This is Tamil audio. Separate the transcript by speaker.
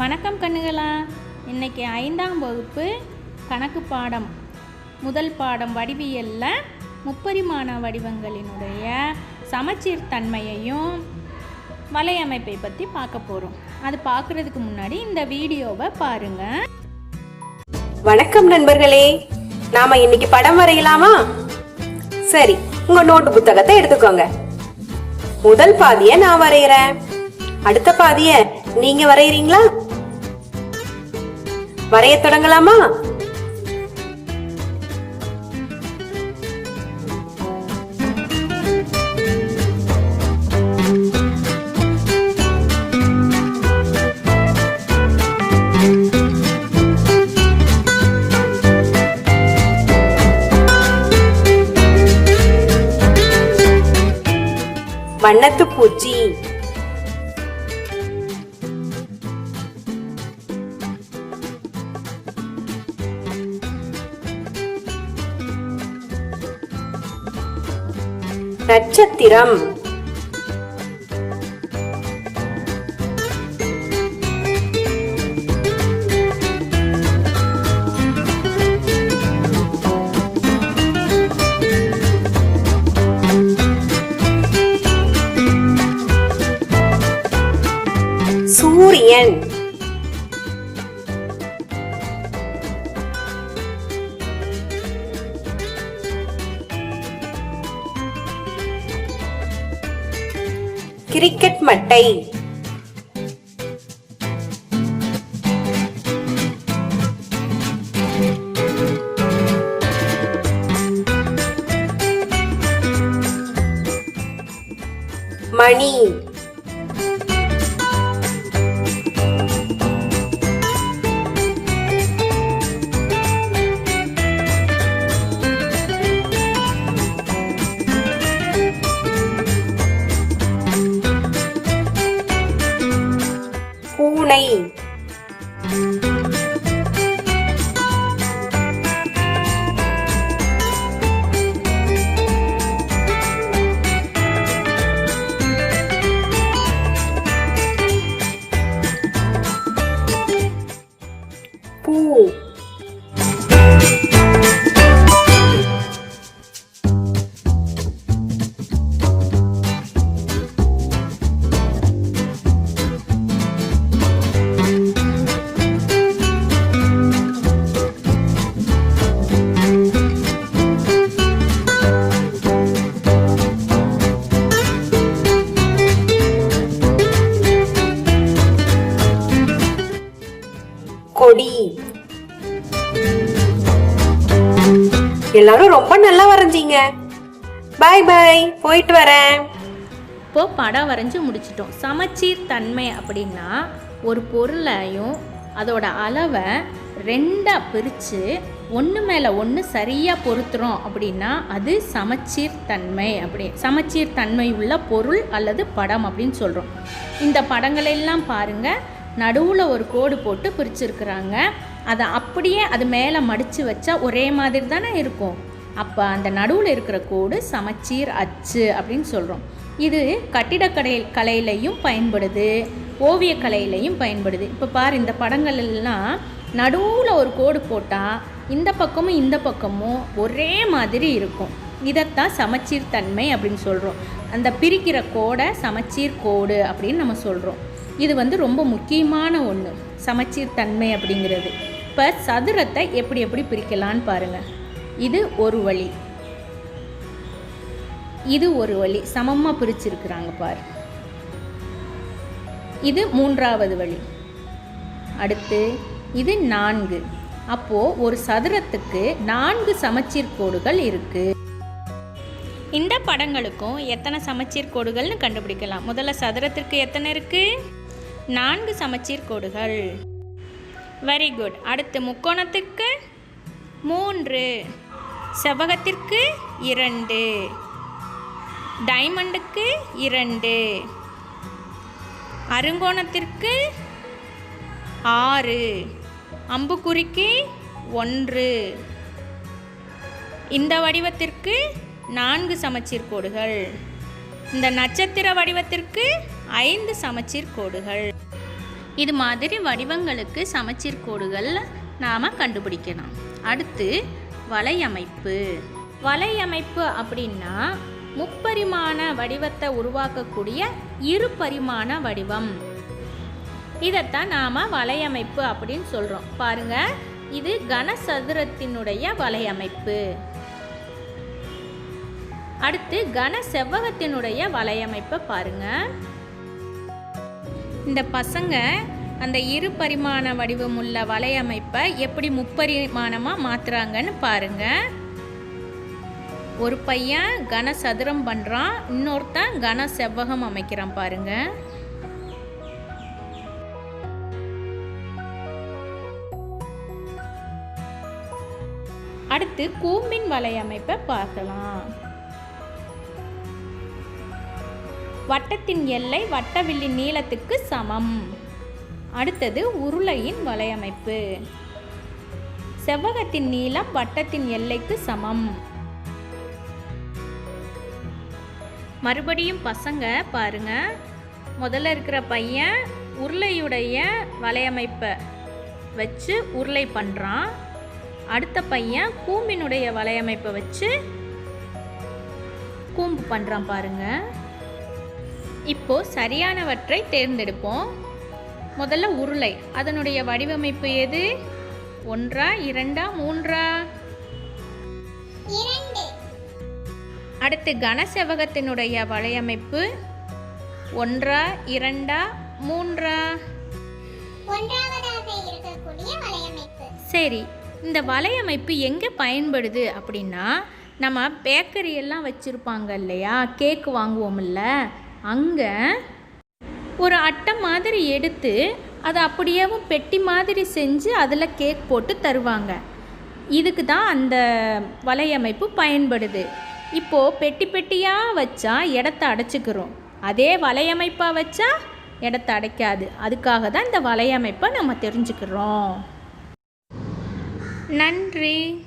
Speaker 1: வணக்கம் கண்ணுகளா. இன்னைக்கு ஐந்தாம் வகுப்பு கணக்கு பாடம். முதல் பாடம் வடிவியலில் முப்பரிமாண வடிவங்களினுடைய சமச்சீர் தன்மையையும் வலையமைப்பை பற்றி பார்க்க போகிறோம் அது பார்க்குறதுக்கு முன்னாடி இந்த வீடியோவை பாருங்கள்
Speaker 2: வணக்கம் நண்பர்களே. நாம இன்னைக்கு படம் வரையலாமா? சரி உங்க நோட்டு புத்தகத்தை எடுத்துக்கோங்க. முதல் பாதியை நான் வரைகிறேன் அடுத்த பாதிய நீங்க வரையறீங்களா? வரைய தொடங்கலாமா? வண்ணத்து பூச்சி. நட்சத்திரம். சூரியன். கிரிக்கெட் மட்டை. மணி. 不 கொடி. எல்லாரும் ரொம்ப நல்லா வரைஞ்சீங்க. பாய் பாய் போயிட்டு வரேன்.
Speaker 1: இப்போது படம் வரைஞ்சி முடிச்சிட்டோம். சமச்சீர் தன்மை அப்படின்னா ஒரு பொருளையும் அதோட அளவை ரெண்டாக பிரித்து ஒன்று மேலே ஒன்று சரியாக பொருத்துறோம் அப்படின்னா அது சமச்சீர் தன்மை அப்படி சமச்சீர் தன்மை உள்ள பொருள் அல்லது படம் அப்படின்னு சொல்கிறோம் இந்த படங்களெல்லாம் பாருங்கள் நடுவில் ஒரு கோடு போட்டு பிரிச்சிருக்கிறாங்க. அதை அப்படியே அது மேலே மடித்து வச்சா ஒரே மாதிரி தானே இருக்கும். அப்போ அந்த நடுவில் இருக்கிற கோடு சமச்சீர் அச்சு அப்படின்னு சொல்கிறோம் இது கட்டிடக்கலை கலையிலையும் பயன்படுது. ஓவியக்கலையிலையும் பயன்படுது. இப்போ பாரு இந்த படங்கள் எல்லாம் நடுவில் ஒரு கோடு போட்டால் இந்த பக்கமும் இந்த பக்கமும் ஒரே மாதிரி இருக்கும். இதைத்தான் சமச்சீர் தன்மை அப்படின்னு சொல்கிறோம் அந்த பிரிக்கிற கோடை சமச்சீர் கோடு அப்படின்னு நம்ம சொல்கிறோம் இது வந்து ரொம்ப முக்கியமான ஒன்று சமச்சீர் தன்மை அப்படிங்கிறது. இப்போ சதுரத்தை எப்படி எப்படி பிரிக்கலான்னு பாருங்கள் இது ஒரு வழி. இது ஒரு வழி. சமமாக பிரிச்சிருக்கிறாங்க பார். இது மூன்றாவது வழி. அடுத்து இது நான்கு. அப்போது ஒரு சதுரத்துக்கு நான்கு சமச்சீர் கோடுகள் இருக்குது இந்த படங்களுக்கும் எத்தனை சமச்சீர் கோடுகள்னு கண்டுபிடிக்கலாம். முதல்ல சதுரத்திற்கு எத்தனை இருக்குது நான்கு சமச்சீர் கோடுகள். வெரி குட் அடுத்து முக்கோணத்துக்கு மூன்று செவ்வகத்திற்கு இரண்டு டைமண்டுக்கு இரண்டு அருங்கோணத்திற்கு ஆறு அம்புக்குறிக்கு ஒன்று. இந்த வடிவத்திற்கு நான்கு சமச்சீர் கோடுகள். இந்த நட்சத்திர வடிவத்திற்கு ஐந்து சமச்சீர் கோடுகள். இது மாதிரி வடிவங்களுக்கு சமச்சீர் கோடுகள் நாம் கண்டுபிடிக்கணும் அடுத்து வலையமைப்பு. வலையமைப்பு அப்படின்னா முப்பரிமாண வடிவத்தை உருவாக்கக்கூடிய இரு பரிமாண வடிவம். இதைத்தான் நாம் வலையமைப்பு அப்படின்னு சொல்கிறோம் பாருங்கள் இது கனசதுரத்தினுடைய வலையமைப்பு. அடுத்து கன செவ்வகத்தினுடைய வலையமைப்பை பாருங்கள் இந்த பசங்க அந்த இரு பரிமாண வடிவமுள்ள வலையமைப்பை எப்படி முப்பரிமாணமாக மாற்றுறாங்கன்னு பாருங்க. ஒரு பையன் கன சதுரம் பண்ணுறான் இன்னொருத்தன் கன செவ்வகம் அமைக்கிறான் பாருங்க. அடுத்து கூம்பின் வலையமைப்பை பார்க்கலாம். வட்டத்தின் எல்லை வட்டவில்லின் நீளத்துக்கு சமம். அடுத்தது உருளையின் வலையமைப்பு. செவ்வகத்தின் நீளம் வட்டத்தின் எல்லைக்கு சமம். மறுபடியும் பசங்க பாருங்க. முதல்ல இருக்கிற பையன் உருளையுடைய வலையமைப்பை வச்சு உருளை பண்ணுறான் அடுத்த பையன் கூம்பினுடைய வலையமைப்பை வச்சு கூம்பு பண்ணுறான் பாருங்கள் இப்போ சரியானவற்றை தேர்ந்தெடுப்போம். முதல்ல உருளை. அதனுடைய வடிவமைப்பு எது? ஒன்றா இரண்டா மூன்றா? அடுத்து கனசெவகத்தினுடைய வலையமைப்பு. ஒன்றா இரண்டா மூன்றா? சரி இந்த வலையமைப்பு எங்கே பயன்படுது அப்படின்னா நம்ம பேக்கரி எல்லாம் வச்சுருப்பாங்க இல்லையா? கேக் வாங்குவோம்ல அங்கே ஒரு அட்டை மாதிரி எடுத்து அதை அப்படியேவும் பெட்டி மாதிரி செஞ்சு அதில் கேக் போட்டு தருவாங்க. இதுக்கு தான் அந்த வலையமைப்பு பயன்படுது. இப்போது பெட்டி பெட்டியாக வச்சா இடத்த அடைச்சிக்கிறோம். அதே வலையமைப்பாக வச்சா இடத்த அடைக்காது. அதுக்காக தான் இந்த வலையமைப்பை நம்ம தெரிஞ்சுக்கிறோம். நன்றி.